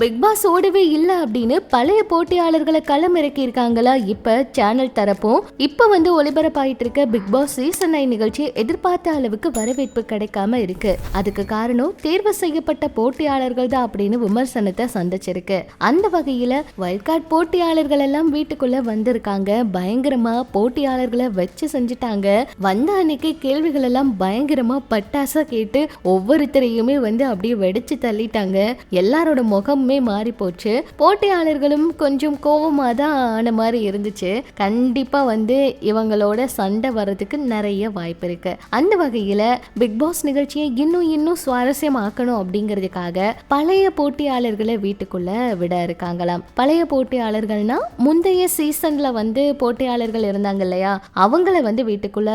Big pass ஓடவே இல்ல அப்படின்னு பழைய போட்டியாளர்களை களம் இறக்கியிருக்காங்களா இப்ப சேனல் தரப்பும். இப்ப வந்து ஒளிபரப்பாயிட்டு இருக்க பிக் பாஸ் சீசன் நைன் நிகழ்ச்சி எதிர்பார்த்த அளவுக்கு வரவேற்பு கிடைக்காம இருக்கு. அதுக்கு காரணம் தேர்வு செய்யப்பட்ட போட்டியாளர்கள் தான் அப்படின்னு விமர்சனத்தை சந்திச்சிருக்கு. அந்த வகையில வைல்ட்கார்ட் போட்டியாளர்கள் எல்லாம் வீட்டுக்குள்ள வந்திருக்காங்க. பயங்கரமா போட்டியாளர்களை வச்சு செஞ்சுட்டாங்க. வந்த அன்னைக்கு கேள்விகள் எல்லாம் பயங்கரமா பட்டாசா கேட்டு ஒவ்வொருத்தரையுமே வந்து அப்படியே வெடிச்சு தள்ளிட்டாங்க. எல்லாரோட முகமுமே மாறி போச்சு. போட்டியாளர்களும் கொஞ்சம் கோவமா தான் ஆன மாதிரி இருந்துச்சு. கண்டிப்பா வந்து இவங்களோட சண்டை வர்றதுக்கு நிறைய வாய்ப்பு இருக்கு. அந்த வகையில் பிக் பாஸ் நிகழ்ச்சியை இன்னும் இன்னும் சுவாரஸ்யமாக்கணும் அப்படிங்கிறதுக்காக பழைய போட்டியாளர்களை வீட்டுக்குள்ள விட இருக்காங்களாம். பழைய போட்டியாளர்கள்னா முந்தைய சீசன்ல வந்து போட்டியாளர்கள் இருந்தாங்க இல்லையா? அவங்கள வந்து வீட்டுக்குள்ள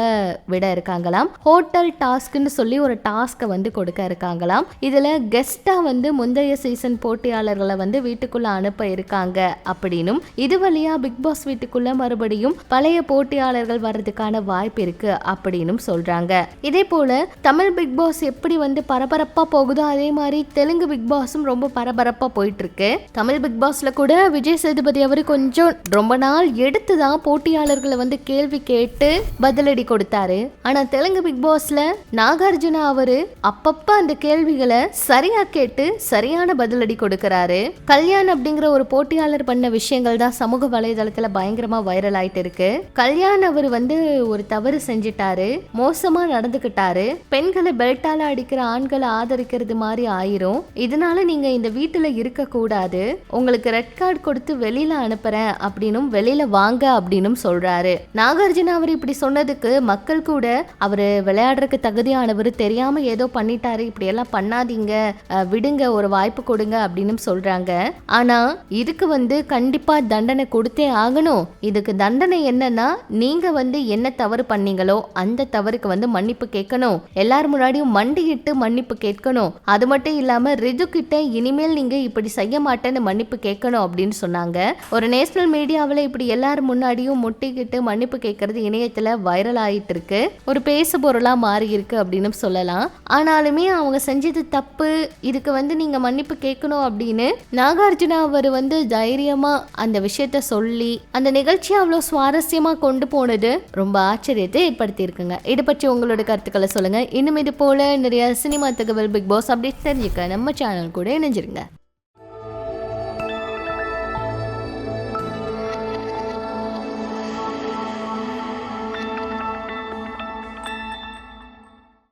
விட இருக்காங்களாம். ஹோட்டல் டாஸ்க்னு சொல்லி ஒரு டாஸ்க்கை வந்து கொடுக்க இருக்காங்களாம். இதுல கெஸ்டா வந்து முந்தைய சீசன் போட்டியாளர்களை வந்து வீட்டுக்குள்ள அனுப்ப இருக்காங்க அப்படின்னும் இது வழியா பிக் பாஸ் வீட்டுக்குள்ள மறுபடியும் பழைய போட்டியாளர்கள் வர்றதுக்கான வாய்ப்பு இருக்கு அப்படின்னும் சொல்றாங்க. இதே போல தமிழ் பிக் பாஸ் எப்படி வந்து பரபரப்பா போகுதோ அதே மாதிரி தெலுங்கு பிக் பாஸும் ரொம்ப பரபரப்பா போயிட்டு இருக்கு தமிழ் பிக் பாஸ்ல கூட விஜய் சேதுபதி அவரு கொஞ்சம் ரொம்ப நாள் எடுத்து தான் போட்டியாளர்களை வந்து கேள்வி கேட்டு பதிலடி கொடுத்தாரு. ஆனா தெலுங்கு பிக் பாஸ்ல நாகார்ஜுனா அவரு அப்பப்ப அந்த கேள்விகளை சரியா கேட்டு சரியான பதிலடி கொடுக்கறாரு கல்யாண் அப்படிங்கிற ஒரு போட்டியாளர் பண்ண விஷயங்கள் தான் சமூக வலைதளத்துல பயங்கரமா வைரல் ஆயிட்டு இருக்கு கல்யாண் அவர் வந்து ஒரு தவறு செஞ்சிட்டாரு. மோசமா நடந்துக்கிட்டாரு. பெண்களை பெல்ட்டால அடிக்கிற ஆண்களை ஆதரிக்கிறது மாதிரி ஆயிரும். இதனால நீங்க இந்த வீட்டுல இருக்க கூடாது. உங்களுக்கு ரெட் கார்டு கொடுத்து வெளியில அனுப்புறேன் அப்படின்னும் வெளியில வாங்க அப்படின்னும் சொல்றாரு. நாகார்ஜுனா அவர் இப்படி சொன்னதுக்கு மக்கள் கூட அவரு விளையாடுறதுக்கு தகுதியானவர் தெரியாம ஏதோ பண்ணிட்டாரு. இப்படி எல்லாம் பண்ணாதீங்க விடுங்க ஒரு வாய்ப்பு கொடுங்க அப்படின்னு சொல்றாங்க. ஆனா இதுக்கு வந்து கண்டிப்பா தண்டனை கொடுத்தே ஆகணும். இதுக்கு தண்டனை என்னன்னா நீங்க வந்து என்ன தவறு பண்ணீங்களோ அந்த தவறுக்கு வந்து மன்னிப்பு கேட்கணும். எல்லார் முன்னாடியும் மண்டியிட்டு மன்னிப்பு கேட்கணும். அது மட்டும் இல்லாம ரிது கிட்ட இனிமேல் நீங்க இப்படி செய்ய மாட்டேன்னு மன்னிப்பு கேட்கணும் அப்படின்னு சொன்னாங்க. ஒரு நேஷனல் மீடியாவில் இப்படி எல்லார் முன்னாடியும் முட்டிக்கிட்டு மன்னிப்பு கேட்கறது இணையத்துல வைரல் ஆயிட்டு இருக்கு ஒரு பேசு பொருளா மாறி இருக்கு அப்படின்னு சொல்லலாம். ஆனாலுமே அவங்க செஞ்சது தப்பு. இதுக்கு வந்து நீங்க மன்னிப்பு கேட்கணும் அப்படின்னு அப்படின்னு நாகார்ஜுனா அவர் வந்து தைரியமா அந்த விஷயத்த சொல்லி அந்த நிகழ்ச்சியை அவ்வளோ சுவாரஸ்யமா கொண்டு போனது ரொம்ப ஆச்சரியத்தை ஏற்படுத்தி இருக்குங்க இதை பற்றி உங்களோட கருத்துக்களை சொல்லுங்க. இன்னும் இது போல நிறைய சினிமா தகவல் பிக் பாஸ் அப்டேட் தெரிஞ்சுக்க நம்ம சேனல் கூட இணைஞ்சிருங்க.